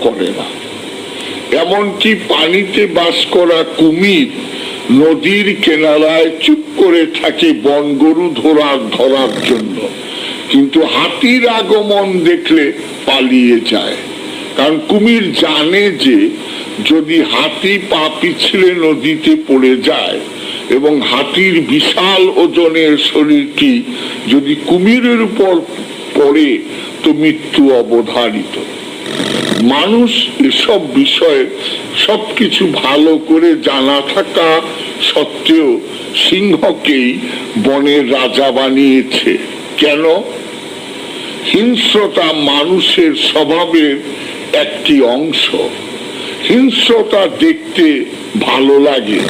করে না। এমনকি পানিতে বাস করা কুমির নদীর কেনারায় চুপ করে থাকে বন গরু ধরার ধরার জন্য। কিন্তু হাতির আগমন দেখলে পালিয়ে যায়। কারণ কুমির জানে যে যদি হাতি পা পিছলে নদীতে পড়ে যায় এবং হাতির বিশাল ওজনের শরীরটি যদি কুমিরের উপর পড়ে, তো মৃত্যু অবধারিত। মানুষ এসব বিষয়ে সবকিছু ভালো করে জানা থাকা সত্ত্বেও সিংহকেই বনের রাজা বানিয়েছে। কেন? হিংস্রতা মানুষের স্বভাবের একটি অংশ। হিংস্রতা দেখতে ভালো লাগে।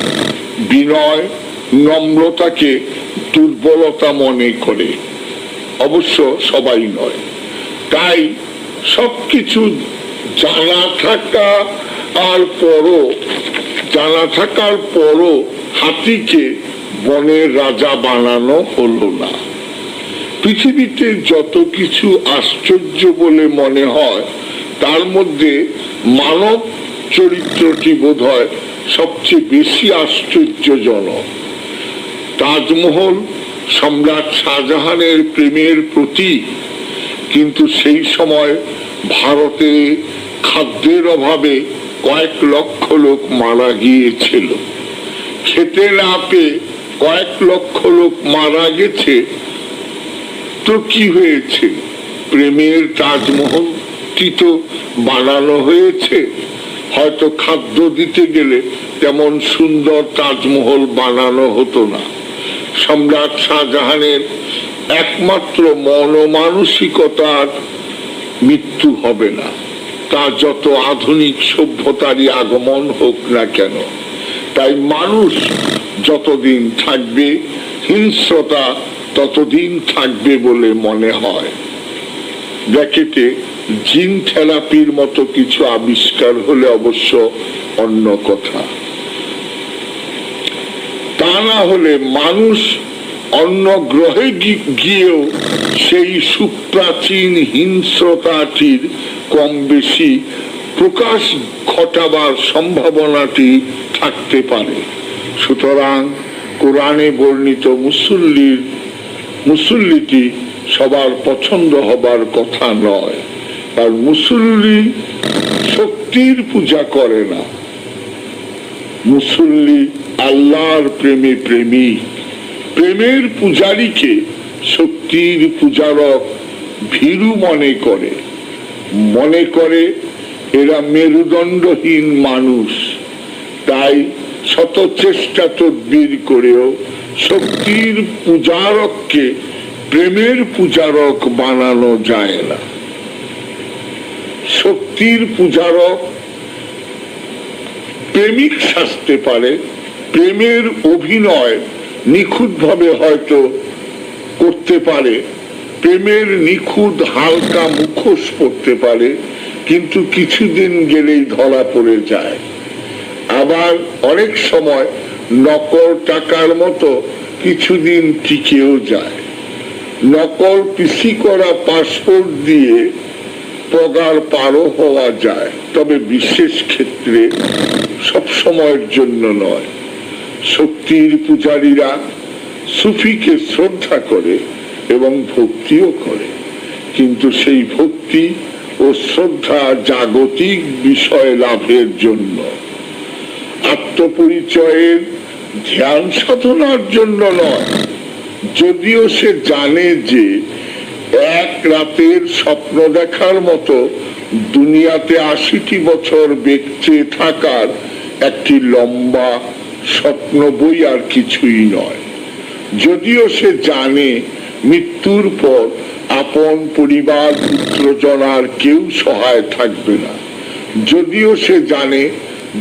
বিনয় নম্রতাকে দুর্বলতা মনে করে। অবশ্য সবাই নয়। তাই সবকিছু জানা থাকা আর পরও জানা থাকার পরও হাতিকে বনের রাজা বানানো হলো না। পৃথিবীতে যত কিছু আশ্চর্য বলে মনে হয়, তার মধ্যে মানব চরিত্রটি বোধ হয় সবচেয়ে বেশি আশ্চর্যজনক। তাজমহল সম্রাট শাহজাহানের প্রেমের প্রতীক, কিন্তু সেই সময় ভারতে খাদ্যের অভাবে কয়েক লক্ষ লোক মারা গিয়েছিল। খেতে না পেয়ে কয়েক লক্ষ লোক মারা গেছে। তো কি হয়েছে? প্রেমের তাজমহল কি বানানো হয়েছে। হয়তো খাদ্য দিতে গেলে তেমন সুন্দর তাজমহল বানানো হতো না। সম্রাট শাহজাহানের একমাত্র মনমানসিকতার মৃত্যু হবে না। তা যত আধুনিক সভ্যতারই আগমন হোক না কেন, তাই মানুষ যতদিন থাকবে, হিংস্রতা ততদিন থাকবে বলে মনে হয়। ব্র্যাকেটে জিন থেরাপির মতো কিছু আবিষ্কার হলে অবশ্য অন্য কথা। তা না হলে মানুষ অন্য গ্রহে গিয়েও সেই সুপ্রাচীন হিংস্রতাটির কম বেশি প্রকাশ ঘটাবার সম্ভাবনাটি থাকতে পারে। সুতরাং কোরআনে বর্ণিত মুসল্লির মুসল্লিটি সবার পছন্দ হবার কথা নয় আর মুসল্লি শক্তির পূজা করে না। মুসল্লি আল্লাহর প্রেমে প্রেমিক প্রেমের পূজারীকে শক্তির পূজারক ভীরু মনে করে। মনে করে এরা মেরুদণ্ডহীন মানুষ। তাই শত চেষ্টা তদবির করেও শক্তির পূজারককে প্রেমের পূজারক বানানো যায় না। শক্তির পূজারক প্রেমিক সাজতে পারে, প্রেমের অভিনয় নিখুঁতভাবে হয়তো করতে পারে। প্রেমের নিখুঁত হালকা মুখোশ পড়তে পারে, কিন্তু কিছুদিন গেলেই ধরা পড়ে যায়। আবার অনেক সময় নকল টাকার মতো কিছুদিন টিকেও যায়। নকল পিসি করা পাসপোর্ট দিয়ে পগার পারও হওয়া যায়, তবে বিশেষ ক্ষেত্রে সব সময়ের জন্য নয়। শক্তির পূজারীরা সুফিকে শ্রদ্ধা করে এবং ভক্তিও করে। কিন্তু সেই ভক্তি ও শ্রদ্ধা জাগতিক বিষয় লাভের জন্য, আত্মপরিচয়ের ধ্যান সাধনার জন্য নয়। যদিও সে জানে যে এক রাতের স্বপ্ন দেখার মতো দুনিয়াতে আশিটি বছর বেঁচে থাকার একটি লম্বা স্বপ্ন বই আর কিছুই নয়। যদিও সে জানে মৃত্যুর পর আপন পরিবার পুত্রজন আর কেউ সহায় থাকবে না। যদিও সে জানে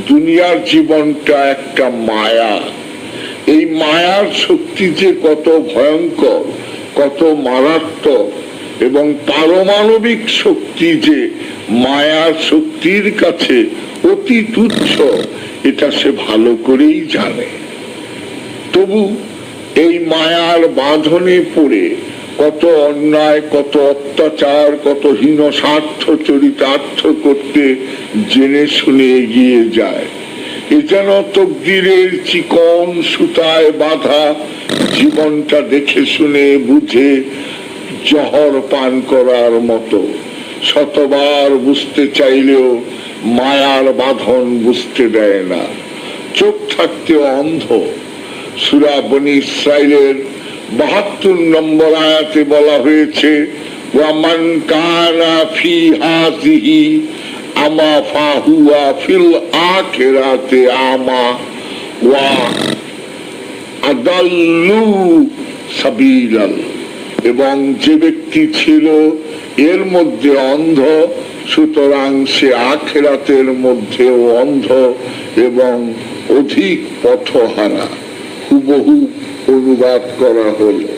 দুনিয়ার জীবনটা একটা মায়া। এই মায়ার শক্তি যে কত ভয়ঙ্কর, কত মারাত্মক এবং পারমাণবিক শক্তি যে মায়ার শক্তির কাছে অতি তুচ্ছ এটা সে ভালো করেই জানে। তবু এই মায়ার বাঁধনে পড়ে কত অন্যায়, কত অত্যাচার, কত হীন স্বার্থ চরিতার্থ করতে জেনে শুনে এগিয়ে যায়। এ যেন তকদিরের চিকন সুতায় বাঁধা জীবনটা দেখে শুনে বুঝে জহর পান করার মতো। শতবার বুঝতে চাইলেও মায়ার বাঁধন বুঝতে দেয় না। চোখ থাকতে অন্ধ। সুরা বনি ইসরায়েলের বাহাত্তর নম্বর আয়াতে বলা হয়েছে এবং যে ব্যক্তি ছিল, এর মধ্যে অন্ধ সুতরাং সে আখেরাতের মধ্যেও অন্ধ এবং অধিক পথহারা। হুবহু অনুবাদ করা হলো।